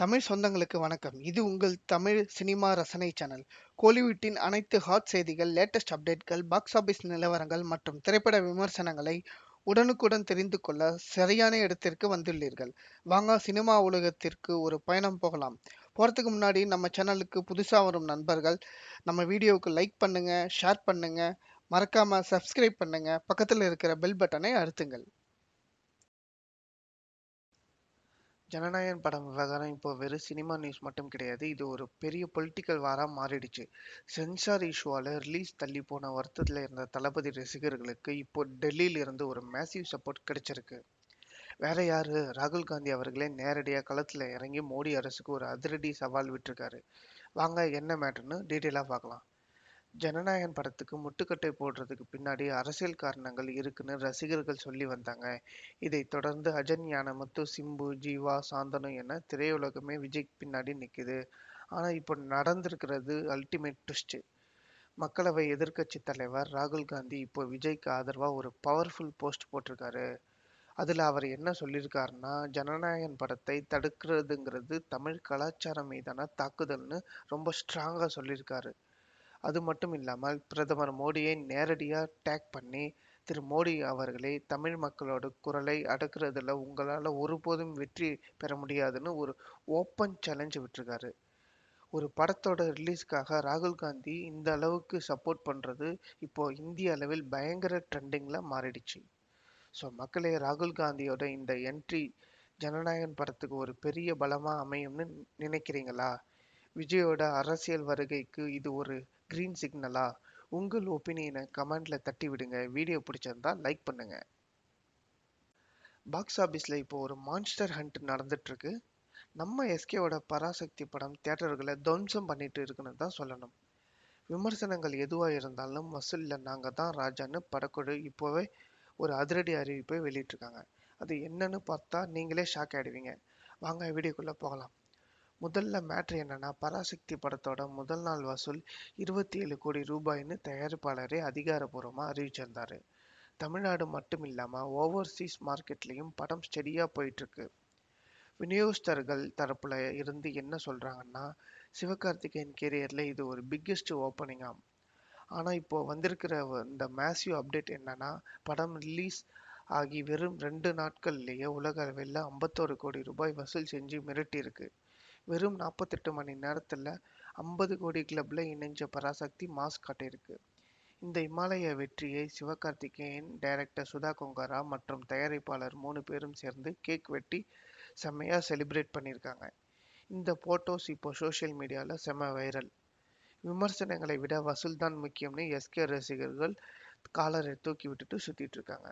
தமிழ் சொந்தங்களுக்கு வணக்கம். இது உங்கள் தமிழ் சினிமா ரசனை சேனல். கோலிவுட்டின் அனைத்து ஹாட் செய்திகள் லேட்டஸ்ட் அப்டேட்கள் பாக்ஸ் ஆபீஸ் நிலவரங்கள் மற்றும் திரைப்பட விமர்சனங்களை உடனுக்குடன் தெரிந்து கொள்ள சரியான இடத்திற்கு வந்துள்ளீர்கள். வாங்க சினிமா உலகத்திற்கு ஒரு பயணம் போகலாம். போகிறதுக்கு முன்னாடி நம்ம சேனலுக்கு புதுசாக வரும் நண்பர்கள் நம்ம வீடியோவுக்கு லைக் பண்ணுங்கள் ஷேர் பண்ணுங்கள் மறக்காமல் சப்ஸ்கிரைப் பண்ணுங்கள் பக்கத்தில் இருக்கிற பெல் பட்டனை அழுத்துங்கள். ஜனநாயகன் படம் விவகாரம் இப்போ வெறும் சினிமா நியூஸ் மட்டும் கிடையாது. இது ஒரு பெரிய பொலிட்டிக்கல் வாரா மாறிடுச்சு. சென்சார் இஷ்யூவால ரிலீஸ் தள்ளி போன வருத்தத்தில் இருந்த தளபதி ரசிகர்களுக்கு இப்போ டெல்லியில இருந்து ஒரு மேசிவ் சப்போர்ட் கிடைச்சிருக்கு. வேற யாரு? ராகுல் காந்தி அவர்களே நேரடியாக களத்தில் இறங்கி மோடி அரசுக்கு ஒரு அதிரடி சவால் விட்டுருக்காரு. வாங்க என்ன மேட்டர்னு டீட்டெயிலாக பார்க்கலாம். ஜனநாயகன் படத்துக்கு முட்டுக்கட்டை போடுறதுக்கு பின்னாடி அரசியல் காரணங்கள் இருக்குன்னு ரசிகர்கள் சொல்லி வந்தாங்க. இதைத் தொடர்ந்து அஜன் ஞானமுத்து சிம்பு ஜீவா சாந்தனு என திரையுலகமே விஜய் பின்னாடி நிற்குது ஆனால் இப்போ நடந்திருக்கிறது அல்டிமேட் ட்விஸ்ட் மக்களவை எதிர்க்கட்சி தலைவர் ராகுல் காந்தி இப்போ விஜய்க்கு ஆதரவாக ஒரு பவர்ஃபுல் போஸ்ட் போட்டிருக்காரு. அதில் அவர் என்ன சொல்லியிருக்காருன்னா ஜனநாயகன் படத்தை தடுக்கிறதுங்கிறது தமிழ் கலாச்சாரம் மீதான தாக்குதல்னு ரொம்ப ஸ்ட்ராங்காக சொல்லியிருக்காரு. அது மட்டும் இல்லாமல் பிரதமர் மோடியை நேரடியாக டேக் பண்ணி திரு மோடி அவர்களே தமிழ் மக்களோட குரலை அடக்குறதுல உங்களால் ஒருபோதும் வெற்றி பெற முடியாதுன்னு ஒரு ஓப்பன் சேலஞ்ச் விட்டுருக்காரு. ஒரு படத்தோட ரிலீஸ்க்காக ராகுல் காந்தி இந்த அளவுக்கு சப்போர்ட் பண்ணுறது இப்போ இந்திய அளவில் பயங்கர ட்ரெண்டிங்கில் மாறிடுச்சு. ஸோ மக்களே ராகுல் காந்தியோட இந்த என்ட்ரி ஜனநாயகன் படத்துக்கு ஒரு பெரிய பலமாக அமையும்னு நினைக்கிறீங்களா? விஜயோட அரசியல் வருகைக்கு இது ஒரு கிரீன் சிக்னலா உங்கள் ஒப்பீனியனை கமெண்ட்ல தட்டி விடுங்க. வீடியோ பிடிச்சிருந்தா லைக் பண்ணுங்க. பாக்ஸ் ஆஃபீஸில் இப்போ ஒரு மான்ஸ்டர் ஹண்ட் நடந்துட்டுருக்கு. நம்ம எஸ்கேவோட பராசக்தி படம் தேட்டர்களை துவம்சம் பண்ணிட்டு இருக்குன்னு தான் சொல்லணும். விமர்சனங்கள் எதுவாக இருந்தாலும் வசூலில் நாங்கள் தான் ராஜான்னு படக்குழு இப்போவே ஒரு அதிரடி அறிவிப்பை வெளியிட்டிருக்காங்க. அது என்னன்னு பார்த்தா நீங்களே ஷாக் ஆகிடுவீங்க வாங்க வீடியோக்குள்ளே போகலாம். முதல்ல மேட்ரு என்னன்னா பராசக்தி படத்தோட முதல் நாள் வசூல் இருபத்தி ஏழு கோடி ரூபாய்னு தயாரிப்பாளரே அதிகாரப்பூர்வமாக அறிவிச்சிருந்தாரு. தமிழ்நாடு மட்டும் இல்லாமல் ஓவர்சீஸ் மார்க்கெட்லேயும் படம் ஸ்டெடியாக போயிட்டுருக்கு. விநியோகஸ்தர்கள் தரப்பில் இருந்து என்ன சொல்கிறாங்கன்னா சிவகார்த்திகேயன் கேரியரில் இது ஒரு பிக்கெஸ்ட் ஓப்பனிங்காம் ஆனால் இப்போது வந்திருக்கிற இந்த மேசிவ் அப்டேட் என்னன்னா படம் ரிலீஸ் ஆகி வெறும் ரெண்டு நாட்கள்லேயே உலக அளவில் ஐம்பத்தோரு கோடி ரூபாய் வசூல் செஞ்சு மிரட்டியிருக்கு. வெறும் நாற்பத்தெட்டு மணி நேரத்தில் ஐம்பது கோடி கிளப்ல இணைஞ்ச பராசக்தி மாஸ் காட்டியிருக்கு. இந்த இமாலய வெற்றியை சிவகார்த்திகேயன் டைரக்டர் சுதா கொங்காரா மற்றும் தயாரிப்பாளர் மூணு பேரும் சேர்ந்து கேக் வெட்டி செம்மையாக செலிப்ரேட் பண்ணியிருக்காங்க. இந்த போட்டோஸ் இப்போ சோஷியல் மீடியாவில் செம வைரல். விமர்சனங்களை விட வசூல் தான் முக்கியம்னு எஸ்கே ரசிகர்கள் காலரை தூக்கி விட்டுட்டு சுற்றிட்டு இருக்காங்க.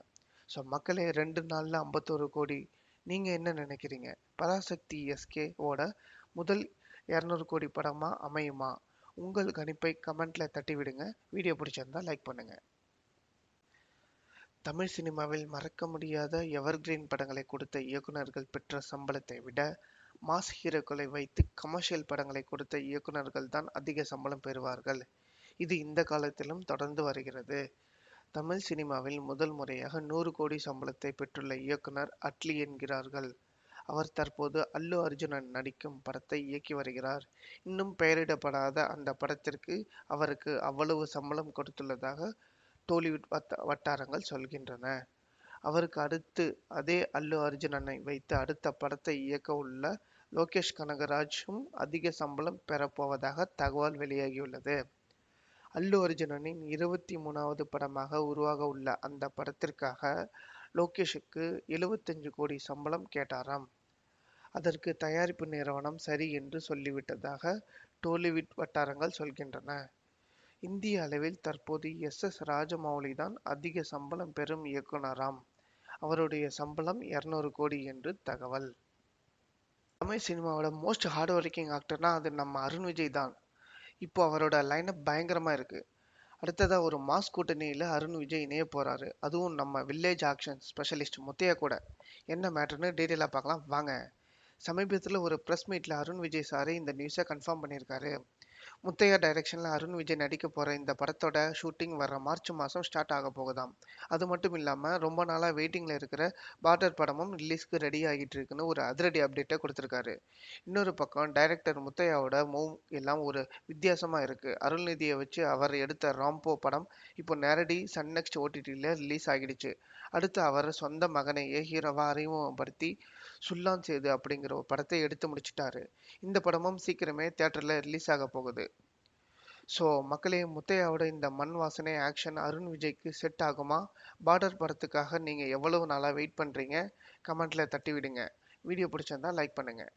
ஸோ மக்களே ரெண்டு நாளில் ஐம்பத்தோரு கோடி. நீங்கள் என்ன நினைக்கிறீங்க? பராசக்தி எஸ்கே ஓட முதல் இரநூறு கோடி படமா அமையுமா? உங்கள் கணிப்பை கமெண்ட்ல தட்டி விடுங்க வீடியோ பிடிச்சிருந்தா லைக் பண்ணுங்க. தமிழ் சினிமாவில் மறக்க முடியாத எவர்கிரீன் படங்களை கொடுத்த இயக்குநர்கள் பெற்ற சம்பளத்தை விட மாஸ் ஹீரோக்களை வைத்து கமர்ஷியல் படங்களை கொடுத்த இயக்குநர்கள் தான் அதிக சம்பளம் பெறுவார்கள். இது இந்த காலத்திலும் தொடர்ந்து வருகிறது. தமிழ் சினிமாவில் முதல் முறையாக நூறு கோடி சம்பளத்தை பெற்றுள்ள இயக்குனர் அட்லி என்கிறார்கள். அவர் தற்போது அல்லு அர்ஜுனன் நடிக்கும் படத்தை இயக்கி வருகிறார். இன்னும் பெயரிடப்படாத அந்த படத்திற்கு அவருக்கு அவ்வளவு சம்பளம் கொடுத்துள்ளதாக டோலிவுட் வட்டாரங்கள் சொல்கின்றன. அவருக்கு அடுத்து அதே அல்லு அர்ஜுனனை வைத்து அடுத்த படத்தை இயக்க உள்ள லோகேஷ் கனகராஜும் அதிக சம்பளம் பெறப்போவதாக தகவல் வெளியாகியுள்ளது. அல்லு அர்ஜுனனின் இருபத்தி மூணாவது படமாக உருவாக உள்ள அந்த படத்திற்காக லோகேஷுக்கு எழுபத்தஞ்சு கோடி சம்பளம் கேட்டாராம். அதற்கு தயாரிப்பு நிறுவனம் சரி என்று சொல்லிவிட்டதாக டோலிவுட் வட்டாரங்கள் சொல்கின்றன. இந்திய அளவில் தற்போது எஸ். எஸ். ராஜமௌலி தான் அதிக சம்பளம் பெறும் இயக்குனராம். அவருடைய சம்பளம் இரநூறு கோடி என்று தகவல். தமிழ் சினிமாவோட மோஸ்ட் ஹார்ட் ஒர்க்கிங் ஆக்டர்னா அது நம்ம அருண் விஜய் தான். இப்போ அவரோட லைனப் பயங்கரமாக இருக்குது அடுத்ததா ஒரு மாஸ் கூட்டணியில அருண் விஜய் இணைய போறாரு. அதுவும் நம்ம வில்லேஜ் ஆக்ஷன் ஸ்பெஷலிஸ்ட் முத்தையா கூட. என்ன மேட்டர்னு டீட்டெயிலாக பார்க்கலாம். வாங்க. சமீபத்தில் ஒரு ப்ரெஸ் மீட்டில் அருண் விஜய் சாரு இந்த நியூஸை கன்ஃபார்ம் பண்ணியிருக்காரு. முத்தையா டைரக்ஷனில் அருண் விஜய் நடிக்க போகிற இந்த படத்தோட ஷூட்டிங் வர மார்ச் மாதம் ஸ்டார்ட் ஆக போகுதாம். அது மட்டும் இல்லாமல் ரொம்ப நாளாக வெயிட்டிங்கில் இருக்கிற பார்டர் படமும் ரிலீஸ்க்கு ரெடி ஆகிட்டு இருக்குன்னு ஒரு அதிரடி அப்டேட்டை கொடுத்துருக்காரு. இன்னொரு பக்கம் டைரக்டர் முத்தையாவோட மூவ் எல்லாம் ஒரு வித்தியாசமாக இருக்குது அருள்நிதியை வச்சு அவர் எடுத்த ராம்போ படம் இப்போ நேரடி சன் நெக்ஸ்ட் ஓடிடியில் ரிலீஸ் ஆகிடுச்சு. அடுத்து அவர் சொந்த மகனையே ஹீரோவாக அறிமுகப்படுத்தி சுல்லான் சேது அப்படிங்கிற ஒரு படத்தை எடுத்து முடிச்சிட்டாரு. இந்த படமும் சீக்கிரமே தேட்டரில் ரிலீஸ் ஆக போகுது. ஸோ மக்களே முத்தையாவோட இந்த மண் வாசனை ஆக்ஷன் அருண் விஜய்க்கு செட் ஆகுமா? பார்டர் படத்துக்காக நீங்கள் எவ்வளவு நாளாக வெயிட் பண்ணுறீங்க கமெண்ட்டில் தட்டி விடுங்க வீடியோ பிடிச்சிருந்தா லைக் பண்ணுங்கள்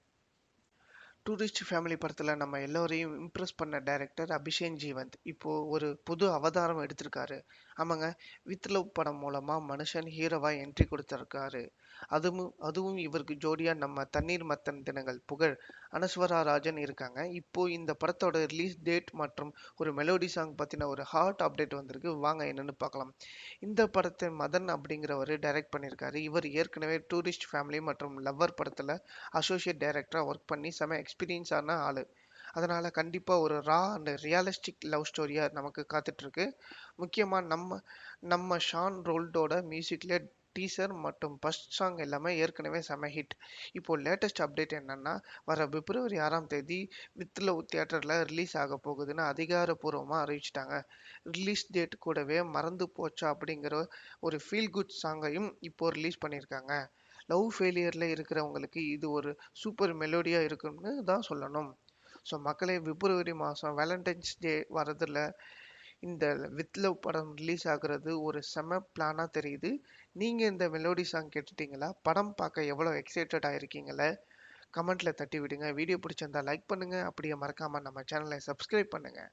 டூரிஸ்ட் ஃபேமிலி படத்தில் நம்ம எல்லோரையும் இம்ப்ரெஸ் பண்ண டைரக்டர் அபிஷேக் ஜீவந்த். இப்போது ஒரு புது அவதாரம் எடுத்திருக்காரு. ஆமாங்க. வித் லவ் படம் மூலமா மனுஷன் ஹீரோவா என்ட்ரி கொடுத்திருக்காரு. அதுவும் அதுவும் இவருக்கு ஜோடியா நம்ம தண்ணீர் மத்தன் தினங்கள் புகழ் அனஸ்வரா ராஜன் இருக்காங்க. இப்போ இந்த படத்தோட ரிலீஸ் டேட் மற்றும் ஒரு மெலோடி சாங் பத்தின ஒரு ஹாட் அப்டேட் வந்திருக்கு. வாங்க என்னன்னு பார்க்கலாம். இந்த படத்தை மதன் அப்படிங்கிறவர் டைரக்ட் பண்ணியிருக்காரு இவர் ஏற்கனவே டூரிஸ்ட் ஃபேமிலி மற்றும் லவ்வர் படத்துல அசோசியேட் டைரக்டரா ஒர்க் பண்ணி செம எக்ஸ்பீரியன்ஸான ஆள் ஆளு. அதனால் கண்டிப்பாக ஒரு ரா அண்ட் ரியலிஸ்டிக் லவ் ஸ்டோரியாக நமக்கு காத்துட்ருக்கு. முக்கியமாக நம்ம நம்ம ஷான் ரோல்டோட மியூசிக்கில் டீசர் மற்றும் ஃபஸ்ட் சாங் எல்லாமே ஏற்கனவே செம ஹிட் இப்போது லேட்டஸ்ட் அப்டேட் என்னன்னா வர பிப்ரவரி ஆறாம் தேதி வித் லவ் ரிலீஸ் ஆக போகுதுன்னு அதிகாரப்பூர்வமாக அறிவிச்சிட்டாங்க. ரிலீஸ் டேட் கூடவே மறந்து போச்சா அப்படிங்கிற ஒரு ஃபீல் குட் சாங்கையும் இப்போது ரிலீஸ் பண்ணியிருக்காங்க லவ் ஃபெயிலியரில் இருக்கிறவங்களுக்கு இது ஒரு சூப்பர் மெலோடியாக இருக்கும்னு தான் சொல்லணும். ஸோ மக்களே பிப்ரவரி மாதம் வேலண்டைன்ஸ் டே வரதில் இந்த வித் லவ் படம் ரிலீஸ் ஆகுறது ஒரு செம பிளானாக தெரியுது. நீங்கள் இந்த மெலோடி சாங் கேட்டுட்டீங்களா? படம் பார்க்க எவ்வளோ எக்ஸைட்டட் இருக்கீங்களே கமெண்ட்டில் தட்டி விடுங்க. வீடியோ பிடிச்சிருந்தா லைக் பண்ணுங்கள் அப்படியே மறக்காமல் நம்ம சேனலை சப்ஸ்கிரைப் பண்ணுங்கள்